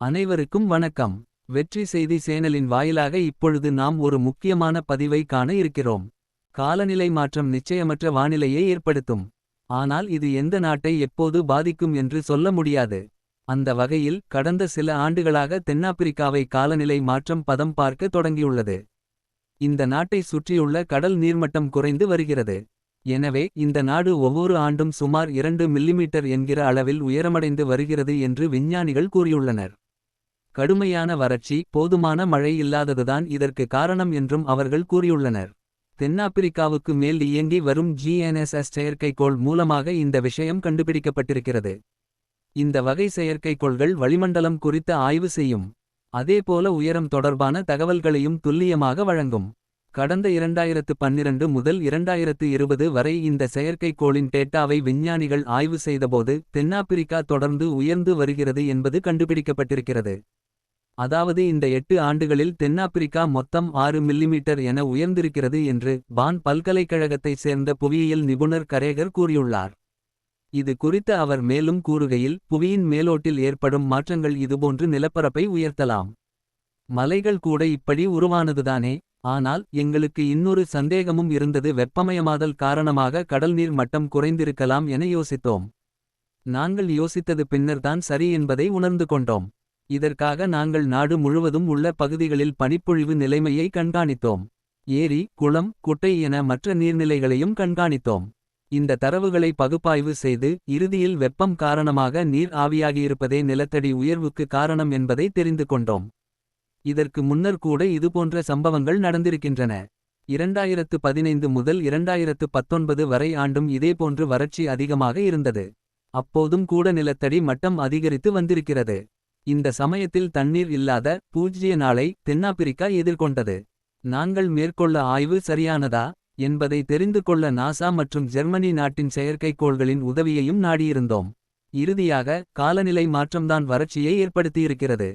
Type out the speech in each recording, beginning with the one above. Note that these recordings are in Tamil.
அனைவருக்கும் வணக்கம். வெற்றி செய்தி சேனலின் வாயிலாக இப்பொழுது நாம் ஒரு முக்கியமான பதிவை காண இருக்கிறோம். காலநிலை மாற்றம் நிச்சயமற்ற வானிலையை ஏற்படுத்தும். ஆனால் இது எந்த நாட்டை எப்போது பாதிக்கும் என்று சொல்ல முடியாது. அந்த வகையில் கடந்த சில ஆண்டுகளாக தென்னாப்பிரிக்காவை காலநிலை மாற்றம் பதம் பார்க்க தொடங்கியுள்ளது. இந்த நாட்டை சுற்றியுள்ள கடல் நீர்மட்டம் குறைந்து வருகிறது. எனவே இந்த நாடு ஒவ்வொரு ஆண்டும் சுமார் இரண்டு மில்லிமீட்டர் என்கிற அளவில் உயரமடைந்து வருகிறது என்று விஞ்ஞானிகள் கூறியுள்ளனர். கடுமையான வறட்சி போதுமான மழை இல்லாததுதான் இதற்கு காரணம் என்றும் அவர்கள் கூறியுள்ளனர். தென்னாப்பிரிக்காவுக்கு மேல் இயங்கி வரும் ஜிஎன்எஸ்எஸ் செயற்கைக்கோள் மூலமாக இந்த விஷயம் கண்டுபிடிக்கப்பட்டிருக்கிறது. இந்த வகை செயற்கைக்கோள்கள் வளிமண்டலம் குறித்த ஆய்வு செய்யும். அதேபோல உயரம் தொடர்பான தகவல்களையும் துல்லியமாக வழங்கும். கடந்த இரண்டாயிரத்து பன்னிரண்டு முதல் இரண்டாயிரத்து இருபது வரை இந்த செயற்கைக்கோளின் டேட்டாவை விஞ்ஞானிகள் ஆய்வு செய்தபோது தென்னாப்பிரிக்கா தொடர்ந்து உயர்ந்து வருகிறது என்பது கண்டுபிடிக்கப்பட்டிருக்கிறது. அதாவது இந்த எட்டு ஆண்டுகளில் தென்னாப்பிரிக்கா மொத்தம் ஆறு மில்லிமீட்டர் என உயர்ந்திருக்கிறது என்று பான் பல்கலைக்கழகத்தைச் சேர்ந்த புவியியல் நிபுணர் கரேகர் கூறியுள்ளார். இது குறித்து அவர் மேலும் கூறுகையில் புவியின் மேலோட்டில் ஏற்படும் மாற்றங்கள் இதுபோன்று நிலப்பரப்பை உயர்த்தலாம். மலைகள் கூட இப்படி உருவானதுதானே? ஆனால் எங்களுக்கு இன்னொரு சந்தேகமும் இருந்தது வெப்பமயமாதல் காரணமாக கடல்நீர் மட்டம் குறைந்திருக்கலாம் என யோசித்தோம். நாங்கள் யோசித்தது பின்னர்தான் சரி என்பதை உணர்ந்து கொண்டோம். இதற்காக நாங்கள் நாடு முழுவதும் உள்ள பகுதிகளில் பனிப்பொழிவு நிலைமையை கண்காணித்தோம். ஏரி குளம் குட்டை என மற்ற நீர்நிலைகளையும் கண்காணித்தோம். இந்த தரவுகளை பகுப்பாய்வு செய்து இறுதியில் வெப்பம் காரணமாக நீர் ஆவியாகியிருப்பதே நிலத்தடி உயர்வுக்கு காரணம் என்பதை தெரிந்து கொண்டோம். இதற்கு முன்னர் கூட இதுபோன்ற சம்பவங்கள் நடந்திருக்கின்றன. இரண்டாயிரத்து பதினைந்து முதல் இரண்டாயிரத்து பத்தொன்பது வரை ஆண்டும் இதேபோன்று வறட்சி அதிகமாக இருந்தது. அப்போதும் கூட நிலத்தடி மட்டம் அதிகரித்து வந்திருக்கிறது. இந்த சமயத்தில் தண்ணீர் இல்லாத பூஜ்ய நாளை தென்னாப்பிரிக்கா எதிர்கொண்டது. நாங்கள் மேற்கொள்ள ஆய்வு சரியானதா? என்பதை தெரிந்து கொள்ள நாசா மற்றும் ஜெர்மனி நாட்டின் செயற்கைக்கோள்களின் உதவியையும் நாடியிருந்தோம். இறுதியாக காலநிலை மாற்றம்தான் வறட்சியை ஏற்படுத்தியிருக்கிறது.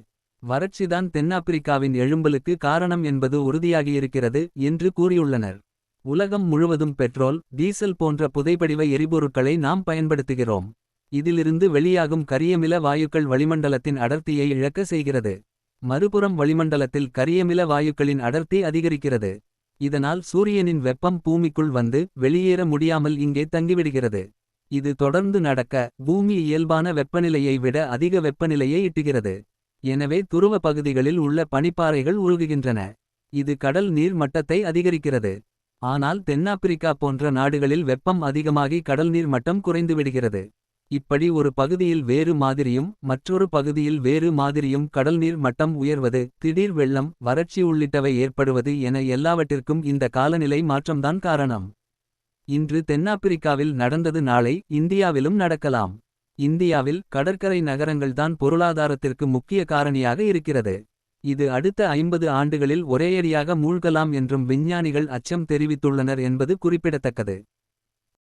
வறட்சிதான் தென்னாப்பிரிக்காவின் எழும்பலுக்கு காரணம் என்பது உறுதியாகியிருக்கிறது என்று கூறியுள்ளனர். உலகம் முழுவதும் பெட்ரோல் டீசல் போன்ற புதைபடிவ எரிபொருட்களை நாம் பயன்படுத்துகிறோம். இதிலிருந்து வெளியாகும் கரியமில வாயுக்கள் வளிமண்டலத்தின் அடர்த்தியை இழக்க செய்கிறது. மறுபுறம் வளிமண்டலத்தில் கரியமில வாயுக்களின் அடர்த்தி அதிகரிக்கிறது. இதனால் சூரியனின் வெப்பம் பூமிக்குள் வந்து வெளியேற முடியாமல் இங்கே தங்கிவிடுகிறது. இது தொடர்ந்து நடக்க பூமி இயல்பான வெப்பநிலையை விட அதிக வெப்பநிலையை இட்டுகிறது. எனவே துருவ பகுதிகளில் உள்ள பனிப்பாறைகள் உருகுகின்றன. இது கடல் நீர் மட்டத்தை அதிகரிக்கிறது. ஆனால் தென்னாப்பிரிக்கா போன்ற நாடுகளில் வெப்பம் அதிகமாகி கடல் நீர் மட்டம் குறைந்துவிடுகிறது. இப்படி ஒரு பகுதியில் வேறு மாதிரியும் மற்றொரு பகுதியில் வேறு மாதிரியும் கடல்நீர் மட்டம் உயர்வது திடீர் வெள்ளம் வறட்சி உள்ளிட்டவை ஏற்படுவது என எல்லாவற்றிற்கும் இந்த காலநிலை மாற்றம்தான் காரணம். இன்று தென்னாப்பிரிக்காவில் நடந்தது நாளை இந்தியாவிலும் நடக்கலாம். இந்தியாவில் கடற்கரை நகரங்கள்தான் பொருளாதாரத்திற்கு முக்கிய காரணியாக இருக்கிறது. இது அடுத்த ஐம்பது ஆண்டுகளில் ஒரேயடியாக மூழ்கலாம் என்றும் விஞ்ஞானிகள் அச்சம் தெரிவித்துள்ளனர் என்பது குறிப்பிடத்தக்கது.